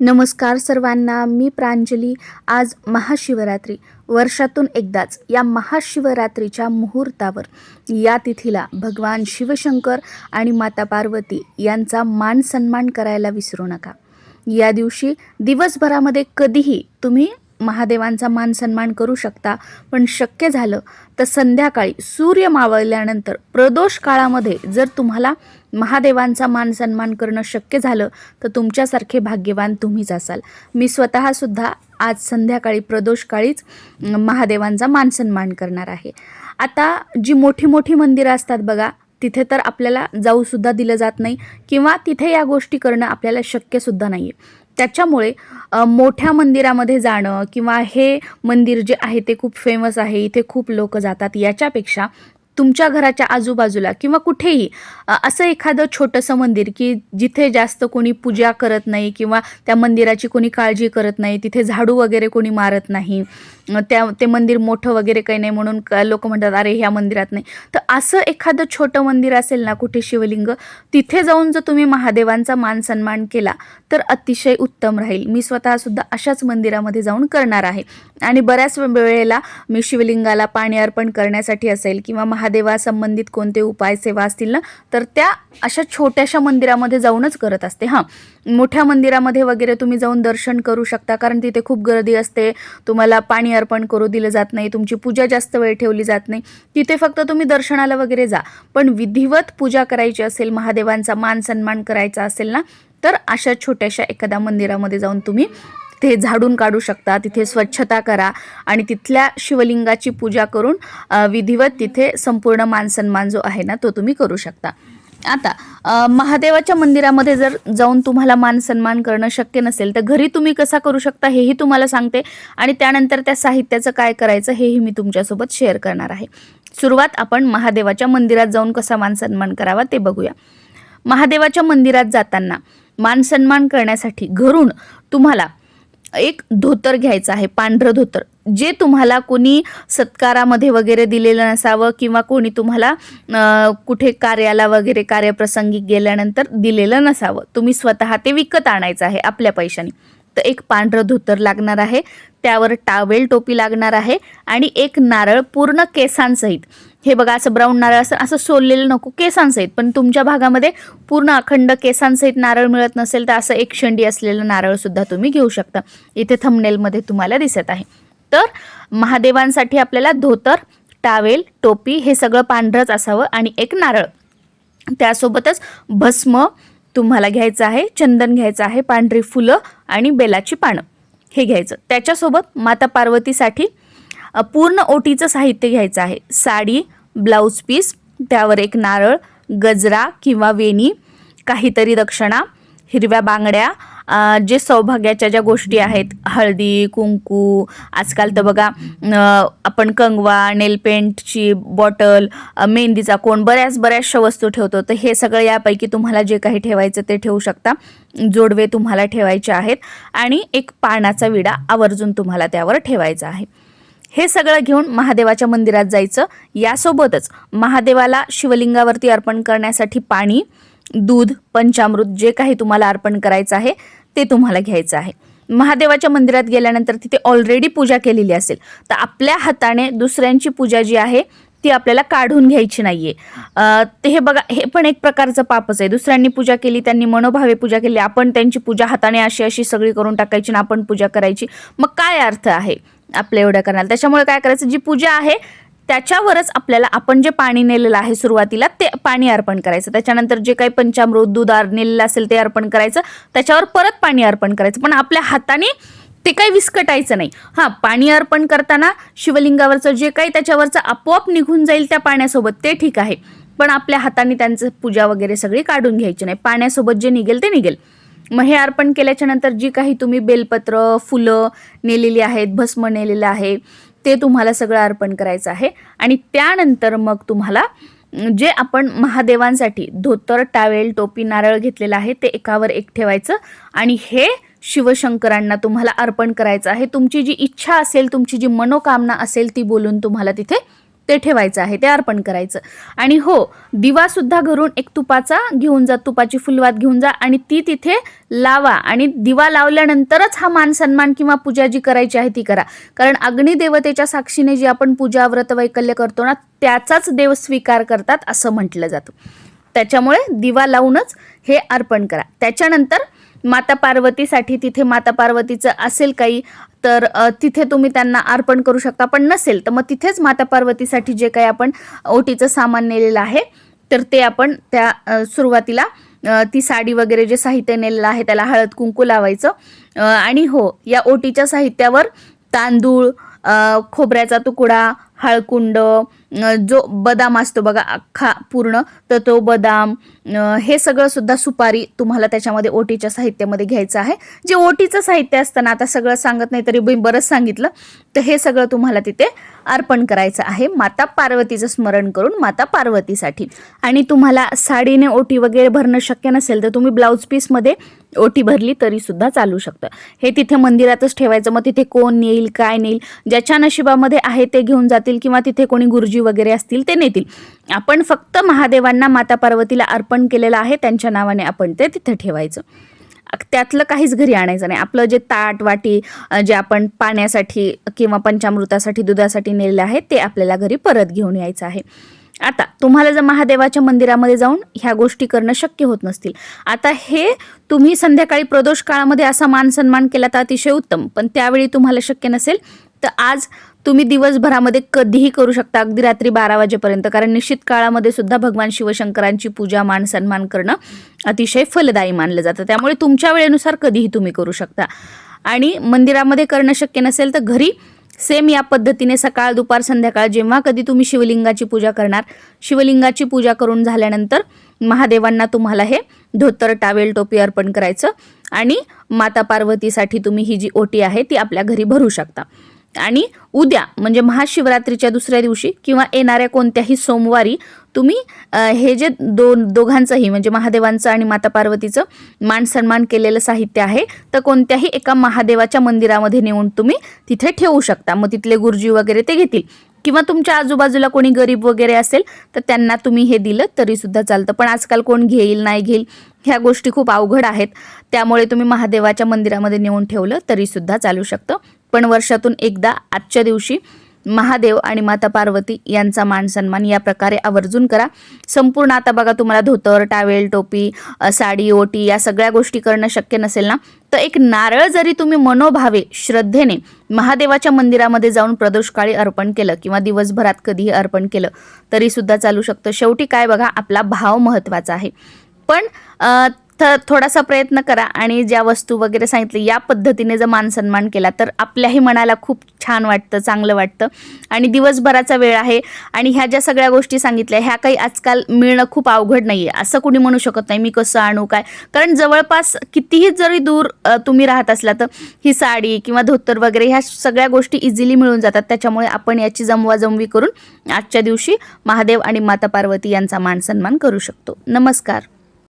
नमस्कार सर्वांना मी प्रांजली. आज महाशिवरात्री. वर्षातून एकदाच या महाशिवरात्रीच्या मुहूर्तावर या तिथीला भगवान शिवशंकर आणि माता पार्वती यांचा मान सन्मान करायला विसरू नका. या दिवशी दिवसभरामध्ये कधीही तुम्ही महादेवांचा मान सन्मान करू शकता पण शक्य झालं तर संध्याकाळी सूर्य मावळल्यानंतर प्रदोष काळामध्ये जर तुम्हाला महादेवांचा मान सन्मान करणं शक्य झालं तर तुमच्यासारखे भाग्यवान तुम्हीच असाल मी स्वतःसुद्धा आज संध्याकाळी प्रदोषकाळीच महादेवांचा मान सन्मान करणार आहे. आता जी मोठी मोठी मंदिरं असतात बघा तिथे तर आपल्याला जाऊसुद्धा दिलं जात नाही किंवा तिथे या गोष्टी करणं आपल्याला शक्यसुद्धा नाही आहे त्याच्यामुळे मोठ्या मंदिरामध्ये जाणं किंवा हे मंदिर जे आहे ते खूप फेमस आहे इथे खूप लोक जातात याच्यापेक्षा तुमच्या घराच्या आजूबाजूला किंवा कुठेही असं एखादं छोटंसं मंदिर की जिथे जास्त कोणी पूजा करत नाही किंवा त्या मंदिराची कोणी काळजी करत नाही तिथे झाडू वगैरे कोणी मारत नाही त्या ते मंदिर मोठं वगैरे काही नाही म्हणून लोक म्हणतात अरे ह्या मंदिरात नाही. तर असं एखादं छोटं मंदिर असेल ना कुठे शिवलिंग तिथे जाऊन जर तुम्ही महादेवांचा मान सन्मान केला तर अतिशय उत्तम राहील. मी स्वतःसुद्धा अशाच मंदिरामध्ये जाऊन करणार आहे. आणि बऱ्याच वेळेला मी शिवलिंगाला पाणी अर्पण करण्यासाठी असेल किंवा महा महादेवासंबंधित कोणते उपाय सेवा असतील ना तर त्या अशा छोट्याशा मंदिरामध्ये जाऊनच करत असते. हां मोठ्या मंदिरामध्ये वगैरे तुम्ही जाऊन दर्शन करू शकता कारण तिथे खूप गर्दी असते. तुम्हाला पाणी अर्पण करू दिलं जात नाही तुमची पूजा जास्त वेळ ठेवली जात नाही. तिथे फक्त तुम्ही दर्शनाला वगैरे जा. पण विधिवत पूजा करायची असेल महादेवांचा मान सन्मान करायचा असेल ना तर अशा छोट्याशा एखाद्या मंदिरामध्ये जाऊन तुम्ही ते झाडून काढू शकता तिथे स्वच्छता करा आणि तिथल्या शिवलिंगाची पूजा करून विधिवत तिथे संपूर्ण मान सन्मान जो आहे ना तो तुम्ही करू शकता. आता महादेवाच्या मंदिरामध्ये जर जाऊन तुम्हाला मान सन्मान करणं शक्य नसेल तर घरी तुम्ही कसा करू शकता हेही तुम्हाला सांगते आणि त्यानंतर त्या साहित्याचं काय करायचं हेही मी तुमच्यासोबत शेअर करणार आहे. सुरुवात आपण महादेवाच्या मंदिरात जाऊन कसा मान सन्मान करावा ते बघूया. महादेवाच्या मंदिरात जाताना मान सन्मान करण्यासाठी घरून तुम्हाला एक धोतर घ्यायचं आहे पांढरं धोतर. जे तुम्हाला कोणी सत्कारामध्ये वगैरे दिलेलं नसावं किंवा कोणी तुम्हाला कुठे कार्याला वगैरे कार्यप्रसंगी गेल्यानंतर दिलेलं नसावं. तुम्ही स्वतः ते विकत आणायचं आहे आपल्या पैशाने. तर एक पांढरं धोतर लागणार आहे त्यावर टावेल टोपी लागणार आहे आणि एक नारळ पूर्ण केसांसहित. हे बघा असं ब्राऊन नारळ असं असं सोललेलं नको केसांसहित. पण तुमच्या भागामध्ये पूर्ण अखंड केसांसहित नारळ मिळत नसेल तर असं एक शेंडी असलेलं नारळसुद्धा तुम्ही घेऊ शकता. इथे थंबनेलमध्ये तुम्हाला दिसत आहे. तर महादेवांसाठी आपल्याला धोतर टावेल टोपी हे सगळं पांढरंच असावं आणि एक नारळ. त्यासोबतच भस्म तुम्हाला घ्यायचं आहे चंदन घ्यायचं आहे पांढरी फुलं आणि बेलाची पानं हे घ्यायचं. त्याच्यासोबत माता पार्वतीसाठी पूर्ण ओटीचं साहित्य घ्यायचं आहे. साडी ब्लाऊज पीस त्यावर एक नारळ गजरा किंवा वेणी काहीतरी दक्षिणा हिरव्या बांगड्या जे सौभाग्याच्या ज्या गोष्टी आहेत हळदी कुंकू आजकाल तर बघा आपण कंगवा नेलपेंटची बॉटल मेहंदीचा कोण बऱ्याच बऱ्याचशा वस्तू ठेवतो तर हे सगळं यापैकी तुम्हाला जे काही ठेवायचं ते ठेवू शकता. जोडवे तुम्हाला ठेवायचे आहेत आणि एक पानाचा विडा आवर्जून तुम्हाला त्यावर ठेवायचा आहे. हे सगळं घेऊन महादेवाच्या मंदिरात जायचं. यासोबतच महादेवाला शिवलिंगावरती अर्पण करण्यासाठी पाणी दूध पंचामृत जे काही तुम्हाला अर्पण करायचं आहे ते तुम्हाला घ्यायचं आहे. महादेवाच्या मंदिरात गेल्यानंतर तिथे ऑलरेडी पूजा केलेली असेल. तर आपल्या हाताने दुसऱ्यांची पूजा जी आहे ती आपल्याला काढून घ्यायची नाहीये. आहे ते हे बघा हे पण एक प्रकारचं पापच आहे. दुसऱ्यांनी पूजा केली त्यांनी मनोभावे पूजा केली आपण त्यांची पूजा हाताने अशी अशी सगळी करून टाकायची आणि आपण पूजा करायची. मग काय अर्थ आहे? आपल्या एवढ्या करणार. त्याच्यामुळे काय करायचं जी पूजा आहे त्याच्यावरच आपल्याला आपण जे पाणी नेलेलं आहे सुरुवातीला ते पाणी अर्पण करायचं. त्याच्यानंतर जे काही पंचामृत दूध आर- नेलेलं असेल ते अर्पण करायचं. त्याच्यावर परत पाणी अर्पण करायचं. पण आपल्या हाताने ते काही विस्कटायचं नाही. हां पाणी अर्पण करताना शिवलिंगावरचं जे काही त्याच्यावरचं आपोआप निघून जाईल त्या पाण्यासोबत ते ठीक आहे. पण आपल्या हाताने त्यांचं पूजा वगैरे सगळी काढून घ्यायची नाही. पाण्यासोबत जे निघेल ते निघेल. मग हे अर्पण केल्याच्यानंतर जी काही तुम्ही बेलपत्र फुलं नेलेली आहेत भस्म नेलेलं आहे ते तुम्हाला सगळं अर्पण करायचं आहे. आणि त्यानंतर मग तुम्हाला जे आपण महादेवांसाठी धोतर टावेल टोपी नारळ घेतलेलं आहे ते एकावर एक ठेवायचं. आणि हे शिवशंकरांना तुम्हाला अर्पण करायचं आहे. तुमची जी इच्छा असेल तुमची जी मनोकामना असेल ती बोलून तुम्हाला तिथे ते ठेवायचं आहे ते अर्पण करायचं. आणि हो दिवासुद्धा घरून एक तुपाचा घेऊन जा तुपाची फुलवात घेऊन जा आणि ती तिथे लावा. आणि दिवा लावल्यानंतरच हा मान सन्मान किंवा पूजा जी करायची आहे ती करा. कारण अग्निदेवतेच्या साक्षीने जी आपण पूजा व्रत वैकल्य करतो ना त्याचाच देव स्वीकार करतात असं म्हटलं जातं. त्याच्यामुळे दिवा लावूनच हे अर्पण करा. त्याच्यानंतर माता पार्वतीसाठी तिथे माता पार्वतीचं असेल काही तर तिथे तुम्ही त्यांना अर्पण करू शकता. पण नसेल तर मग तिथेच माता पार्वतीसाठी जे काही आपण ओटीचं सामान नेलेलं आहे तर ते आपण त्या सुरुवातीला ती साडी वगैरे जे साहित्य नेलेलं आहे त्याला हळद कुंकू लावायचं. आणि हो या ओटीच्या साहित्यावर तांदूळ खोबऱ्याचा तुकडा हळकुंड जो बदाम असतो बघा अख्खा पूर्ण तर तो बदाम हे सगळं सुद्धा सुपारी तुम्हाला त्याच्यामध्ये ओटीच्या साहित्यामध्ये घ्यायचं आहे. जे ओटीचं साहित्य असतं ना आता सगळं सांगत नाही तरी मी बरंच सांगितलं तर हे सगळं तुम्हाला तिथे अर्पण करायचं आहे. माता पार्वतीचं स्मरण करून माता पार्वतीसाठी. आणि तुम्हाला साडीने ओटी वगैरे भरणं शक्य नसेल तर तुम्ही ब्लाऊज पीसमध्ये ओटी भरली तरी सुद्धा चालू शकतं. हे तिथे मंदिरातच ठेवायचं मग तिथे कोण नेईल काय नेईल ज्याच्या नशिबामध्ये आहे ते घेऊन जातील किंवा तिथे कोणी गुरुजी वगैरे असतील ते नेतील. आपण फक्त महादेवांना माता पार्वतीला अर्पण केलेलं आहे त्यांच्या नावाने आपण ते तिथे ठेवायचं. त्यातलं काहीच घरी आणायचं नाही. आपलं जे ताट वाटी जे आपण पाण्यासाठी किंवा पंचामृतासाठी दुधासाठी नेलेलं आहे ते आपल्याला घरी परत घेऊन यायचं आहे. आता तुम्हाला जर महादेवाच्या मंदिरामध्ये जाऊन ह्या गोष्टी करणं शक्य होत नसतील. आता हे तुम्ही संध्याकाळी प्रदोष काळामध्ये असा मान सन्मान केला तर अतिशय उत्तम. पण त्यावेळी तुम्हाला शक्य नसेल तर आज तुम्ही दिवसभरामध्ये कधीही करू शकता. अगदी रात्री बारा वाजेपर्यंत. कारण निश्चित काळामध्ये सुद्धा भगवान शिवशंकरांची पूजा मान सन्मान करणं अतिशय फलदायी मानलं जातं. त्यामुळे तुमच्या वेळेनुसार कधीही तुम्ही करू शकता. आणि मंदिरामध्ये करणं शक्य नसेल तर घरी सेम या पद्धतीने सकाळ दुपार संध्याकाळ जेव्हा कधी तुम्ही शिवलिंगाची पूजा करणार शिवलिंगाची पूजा करून झाल्यानंतर महादेवांना तुम्हाला हे धोतर टावेल टोपी अर्पण करायचं आणि माता पार्वतीसाठी तुम्ही ही जी ओटी आहे ती आपल्या घरी भरू शकता. आणि उद्या म्हणजे महाशिवरात्रीच्या दुसऱ्या दिवशी किंवा येणाऱ्या कोणत्याही सोमवारी तुम्ही हे जे दोन दोघांचंही म्हणजे महादेवांचं आणि माता पार्वतीचं मान सन्मान केलेलं साहित्य आहे तर कोणत्याही एका महादेवाच्या मंदिरामध्ये नेऊन तुम्ही तिथे ठेवू शकता. मग तिथले गुरुजी वगैरे ते घेतील. किंवा तुमच्या आजूबाजूला कोणी गरीब वगैरे असेल तर त्यांना तुम्ही हे दिलं तरीसुद्धा चालतं. पण आजकाल कोण घेईल नाही घेईल ह्या गोष्टी खूप अवघड आहेत. त्यामुळे तुम्ही महादेवाच्या मंदिरामध्ये नेऊन ठेवलं तरीसुद्धा चालू शकतं. पण वर्षातून एकदा आजच्या दिवशी महादेव आणि माता पार्वती यांचा मान सन्मान या प्रकारे आवर्जून करा. संपूर्ण आता बघा तुम्हाला धोतर टावेल टोपी साडी ओटी या सगळ्या गोष्टी करणं शक्य नसेल ना? तर एक नारळ जरी तुम्ही मनोभावे श्रद्धेने महादेवाच्या मंदिरामध्ये जाऊन प्रदोषकाळी अर्पण केलं किंवा दिवसभरात कधीही अर्पण केलं तरी सुद्धा चालू शकतं. शेवटी काय बघा आपला भाव महत्त्वाचा आहे. पण अ, थ थोडासा प्रयत्न करा आणि ज्या वस्तू वगैरे सांगितले या पद्धतीने जर मान सन्मान केला तर आपल्याही मनाला खूप छान वाटतं चांगलं वाटतं. आणि दिवसभराचा वेळ आहे आणि ह्या ज्या सगळ्या गोष्टी सांगितल्या ह्या काही आजकाल मिळणं खूप अवघड नाही आहे असं कुणी म्हणू शकत नाही मी कसं आणू काय? कारण जवळपास कितीही जरी दूर तुम्ही राहत असला तर ही साडी किंवा धोतर वगैरे ह्या सगळ्या गोष्टी इझिली मिळून जातात. त्याच्यामुळे आपण याची जमवाजमवी करून आजच्या दिवशी महादेव आणि माता पार्वती यांचा मान सन्मान करू शकतो. नमस्कार.